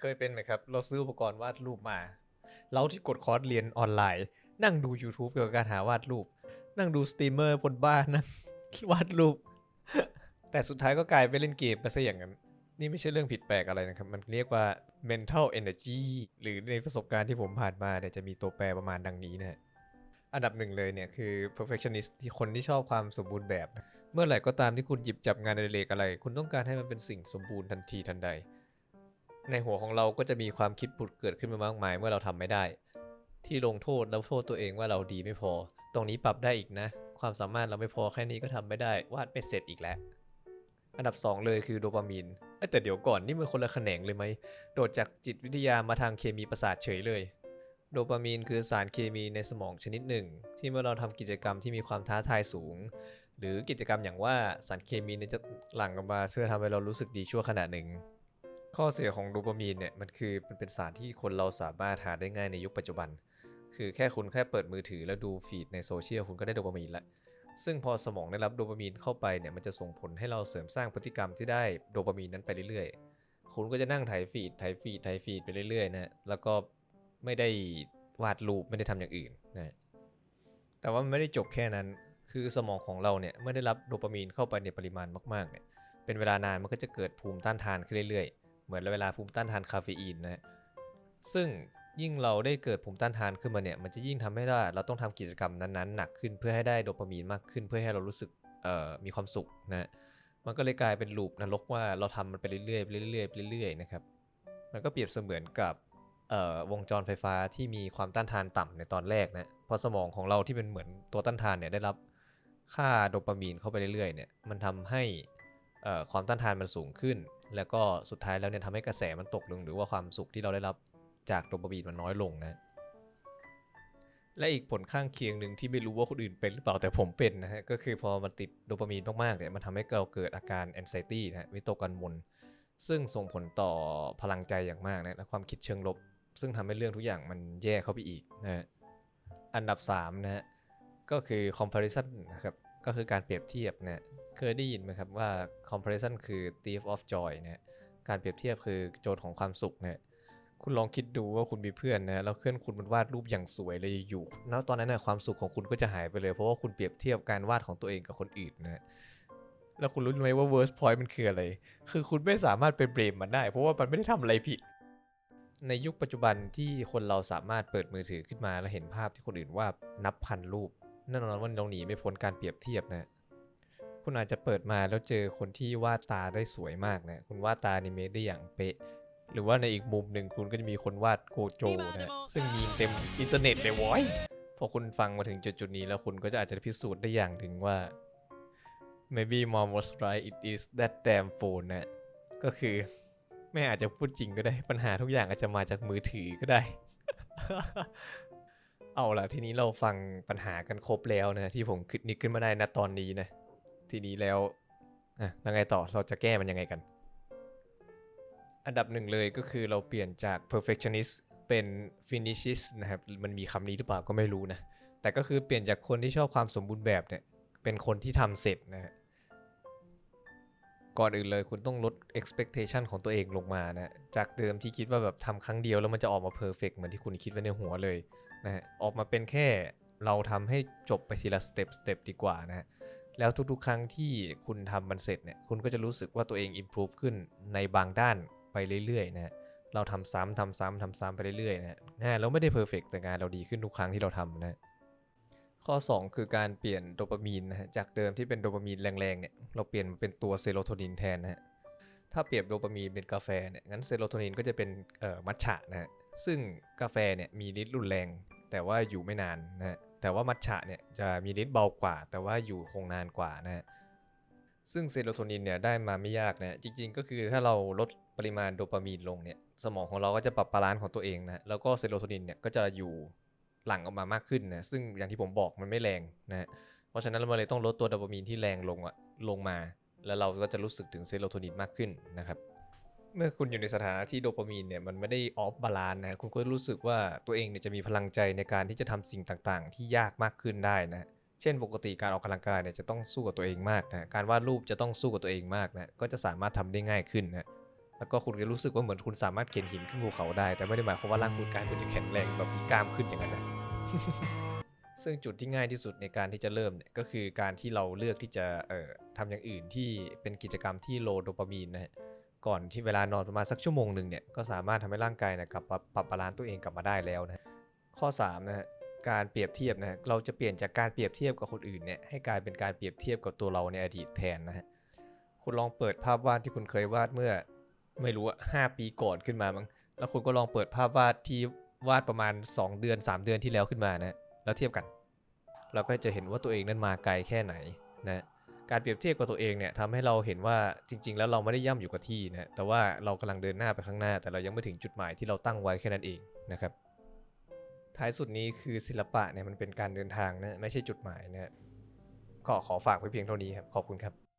เคยเป็นไหมครับ เราซื้ออุปกรณ์วาดรูปมา เราที่กดคอร์สเรียนออนไลน์ นั่งดู YouTube เกี่ยวกับการหาวาดรูป นั่งดูสตรีมเมอร์บนบ้านนั่งวาดรูป แต่สุดท้ายก็กลายไปเล่นเกมไปซะอย่างนั้น นี่ไม่ใช่เรื่องผิดแปลกอะไรนะครับ มันเรียกว่า mental energy หรือในประสบการณ์ที่ผมผ่านมาเนี่ยจะมีตัวแปรประมาณดังนี้นะอันดับหนึ่งเลยเนี่ยคือ perfectionist ที่คนที่ชอบความสมบูรณ์แบบ เมื่อไหร่ก็ตามที่คุณหยิบจับงานอดิเรกอะไร คุณต้องการให้มันเป็นสิ่งสมบูรณ์ทันทีทันใด ในหัวของเราก็จะมีความคิดผุดเกิดขึ้นมามากมายเมื่อเราทำไม่ได้ ที่ลงโทษแล้วโทษตัวเองว่าเราดีไม่พอ ตรงนี้ปรับได้อีกนะ ความสามารถเราไม่พอแค่นี้ก็ทำไม่ได้วาดไม่เสร็จอีกแล้ว อันดับ 2 เลยคือโดปามีนเอ้แต่เดี๋ยวก่อนนี่มันคนละแขนงเลยไหมโดดจากจิตวิทยามาทางเคมีประสาทเฉยเลยโดปามีนคือสารเคมีในสมองชนิดหนึ่ง ที่เมื่อเราทำกิจกรรมที่มีความท้าทายสูง หรือกิจกรรมอย่างว่าสารเคมีนี่ยจะหลั่งออกมาเพื่อทำให้เรารู้สึกดีชั่วขณะหนึ่ง ข้อเสียของโดปามีนเนี่ยมันคือมันเป็นสารที่คนเราสามารถหาได้ง่ายในยุคปัจจุบัน คือแค่คุณแค่เปิดมือถือแล้วดูฟีดในโซเชียลคุณก็ได้โดปามีนล้วซึ่งพอสมองได้รับโดปามีนเข้าไปเนี่ยมันจะส่งผลให้เราเสริมสร้างพฤติกรรมที่ได้โดปามีนนั้นไปเรื่อยๆ คุณก็จะนั่งถ่ายฟีดถ่ายฟีดถ่ายฟีดไปเรื่อยๆนะแล้วก็ไม่ได้วาดรูปไม่ได้ทำอย่างอื่นนะฮะแต่ว่ามันไม่ได้จบแค่นั้นคือสมองของเราเนี่ยเมื่อได้รับโดปามีนเข้าไปในปริมาณมากๆเนี่ยเป็นเวลานานมันก็จะเกิดภูมิต้านทานขึ้นเรื่อยๆ เหมือนเวลาภูมิต้านทานคาเฟอีนนะฮะซึ่งยิ่งเราได้เกิดภูมิต้านทานขึ้นมาเนี่ย มันจะยิ่งทำให้เราต้องทำกิจกรรมนั้นๆหนักขึ้นเพื่อให้ได้โดปามีนมากขึ้น เพื่อให้เรารู้สึกมีความสุขนะฮะมันก็เลยกลายเป็นลูปนรกว่าเราทำมันไปเรื่อยๆเรื่อยๆเรื่อยๆนะครับมันก็เปรียบเสมือนกับวงจรไฟฟ้าที่มีความต้านทานต่ำในตอนแรกนะพราะสมองของเราที่เป็นเหมือนตัวต้านทานเนี่ยได้รับค่าโดปามีนเข้าไปเรื่อยๆเนี่ยมันทำให้ความต้านทานมันสูงขึ้น แล้วก็สุดท้ายแล้วเนี่ยทำให้กระแสมันตกลงหรือว่าความสุขที่เราได้รับจากโดปามีนมันน้อยลงนะและอีกผลข้างเคียงหนึ่งที่ไม่รู้ว่าคนอื่นเป็นหรือเปล่าแต่ผมเป็นนะฮะก็คือพอมันติดโดปามีนมากๆเนี่ยมันทำให้เราเกิดอาการ anxiety นะวิตกกังวลซึ่งส่งผลต่อพลังใจอย่างมากนะและความคิดเชิงลบ ซึ่งทำให้เรื่องทุกอย่างมันแย่เข้าไปอีกนะฮะอันดับ3นะฮะก็คือ comparison นะครับก็คือการเปรียบเทียบนะ เคยได้ยินไหมครับว่า comparison คือ thief of joy นะการเปรียบเทียบคือโจรของความสุขนะฮะคุณลองคิดดูว่าคุณมีเพื่อนนะแล้วเพื่อนคุณมันวาดรูปอย่างสวยเลยอยู่แล้วตอนนั้นนะความสุขของคุณก็จะหายไปเลย เพราะว่าคุณเปรียบเทียบการวาดของตัวเองกับคนอื่นนะแล้วคุณรู้ไหมว่า worst point มันคืออะไร คือคุณไม่สามารถไปเบรมมันได้ เพราะว่ามันไม่ได้ทำอะไรผิด ในยุคปัจจุบันที่คนเราสามารถเปิดมือถือขึ้นมาแล้วเห็นภาพที่คนอื่นวาดนับพันรูปแน่นอนว่าเราหนีไม่พ้นการเปรียบเทียบนะ คุณอาจจะเปิดมาแล้วเจอคนที่วาดตาได้สวยมากนะ คุณวาดตาอนิเมะได้อย่างเป๊ะ หรือว่าในอีกมุมหนึ่งคุณก็จะมีคนวาดโกโจนะ ซึ่งมีเต็มอินเทอร์เน็ตเลยว้ยพอคุณฟังมาถึงจุดๆนี้แล้วคุณก็จะอาจจะพิสูจน์ได้อย่างถึงว่า maybe mom was right it is that damn phone นะ ก็คือแม่อาจจะพูดจริงก็ได้ปัญหาทุกอย่างอาจจะมาจากมือถือก็ได้ เอาล่ะทีนี้เราฟังปัญหากันครบแล้วนะ ที่ผมคิดนึกขึ้นมาได้นะตอนนี้นะ ทีนี้แล้วอะแล้วไงต่อเราจะแก้มันยังไงกัน อันดับหนึ่งเลยก็คือเราเปลี่ยนจาก perfectionist เป็น finishist นะครับ มันมีคำนี้หรือเปล่าก็ไม่รู้นะ แต่ก็คือเปลี่ยนจากคนที่ชอบความสมบูรณ์แบบเนี่ย เป็นคนที่ทำเสร็จนะฮะก่อนอื่นเลยคุณต้องลด expectation ของตัวเองลงมานะ จากเดิมที่คิดว่าแบบทำครั้งเดียวแล้วมันจะออกมา perfect เหมือนที่คุณคิดไว้ในหัวเลยนะฮะ ออกมาเป็นแค่เราทำให้จบไปทีละสเต็ปสเต็ปดีกว่านะฮะ แล้วทุกๆ ครั้งที่คุณทำมันเสร็จเนี่ยคุณก็จะรู้สึกว่าตัวเอง improve ขึ้นในบางด้านไปเรื่อยๆนะเราทำซ้ำทำซ้ำทำซ้ำไปเรื่อยๆนะฮะเราไม่ได้เพอร์เฟกแต่งานเราดีขึ้นทุกครั้งที่เราทำนะข้อ 2 คือการเปลี่ยนโดปามีนนะฮะจากเดิมที่เป็นโดปามีนแรงๆเนี่ยเราเปลี่ยนมาเป็นตัวเซโรโทนินแทนนะฮะถ้าเปรียบโดปามีนเป็นกาแฟเนี่ยงั้นเซโรโทนินก็จะเป็นมัทฉะนะฮะซึ่งกาแฟเนี่ยมีฤทธิ์รุนแรง แต่ว่าอยู่ไม่นานนะฮะ แต่ว่ามัทฉะเนี่ยจะมีฤทธิ์เบากว่า แต่ว่าอยู่คงนานกว่านะฮะซึ่งเซโรโทนินเนี่ยได้มาไม่ยากนะจริง ๆ ก็คือถ้าเราลดปริมาณโดปามีนลงเนี่ยสมองของเราก็จะปรับบาลานซ์ของตัวเองนะแล้วก็เซโรโทนินเนี่ยก็จะอยู่หลั่งออกมามากขึ้นนะซึ่งอย่างที่ผมบอกมันไม่แรงนะเพราะฉะนั้นเราเลยต้องลดตัวโดปามีนที่แรงลงอะลงมา แล้วเราก็จะรู้สึกถึงเซโรโทนินมากขึ้นนะครับ เมื่อคุณอยู่ในสถานะที่โดปามีนเนี่ยมันไม่ได้ออฟบาลานนะคุณก็รู้สึกว่าตัวเองเนี่ยจะมีพลังใจในการที่จะทำสิ่งต่างๆ ที่ยากมากขึ้นได้นะเช่น ปกติการออกกำลังกายเนี่ยจะต้องสู้กับตัวเองมากนะการวาดรูปจะต้องสู้กับตัวเองมากนะก็จะสามารถทำได้ง่ายขึ้นนะแล้วก็คุณจะรู้สึกว่าเหมือนคุณสามารถเข็นหินขึ้นภูเขาได้ แต่ไม่ได้หมายความว่าร่างกายคุณจะแข็งแรงแบบมีกล้ามขึ้นอย่างนั้นนะซึ่งจุดที่ง่ายที่สุดในการที่จะเริ่มเนี่ยก็คือการที่เราเลือกที่จะเอ่อทำอย่างอื่นที่เป็นกิจกรรมที่โลโดปามีนนะ ก่อนที่เวลานอนประมาณสักชั่วโมงหนึ่งเนี่ยก็สามารถทำให้ร่างกายนะกลับมาปรับบาลานซ์ตัวเองกลับมาได้แล้วนะข้อ3นะฮะการเปรียบเทียบนะเราจะเปลี่ยนจากการเปรียบเทียบกับคนอื่นเนี่ยให้กลายเป็นการเปรียบเทียบกับตัวเราในอดีตแทนนะฮะคุณลองเปิดภาพวาดที่คุณเคยวาดเมื่อ ไม่รู้อะห้าปีก่อนขึ้นมามั้งแล้วคุณก็ลองเปิดภาพวาดที่วาดประมาณ 2 เดือน 3 เดือนที่แล้วขึ้นมานะแล้วเทียบกัน เราก็จะเห็นว่าตัวเองนั้นมาไกลแค่ไหนนะ การเปรียบเทียบกับตัวเองเนี่ยทำให้เราเห็นว่าจริง ๆ แล้วเราไม่ได้ย่ำอยู่กับที่นะแต่ว่าเรากำลังเดินหน้าไปข้างหน้า แต่เรายังไม่ถึงจุดหมายที่เราตั้งไว้แค่นั้นเองนะครับท้ายสุดนี้คือศิลปะเนี่ยมันเป็นการเดินทางนะไม่ใช่จุดหมายนะก็ขอฝากไว้เพียงเท่านี้ครับขอบคุณครับ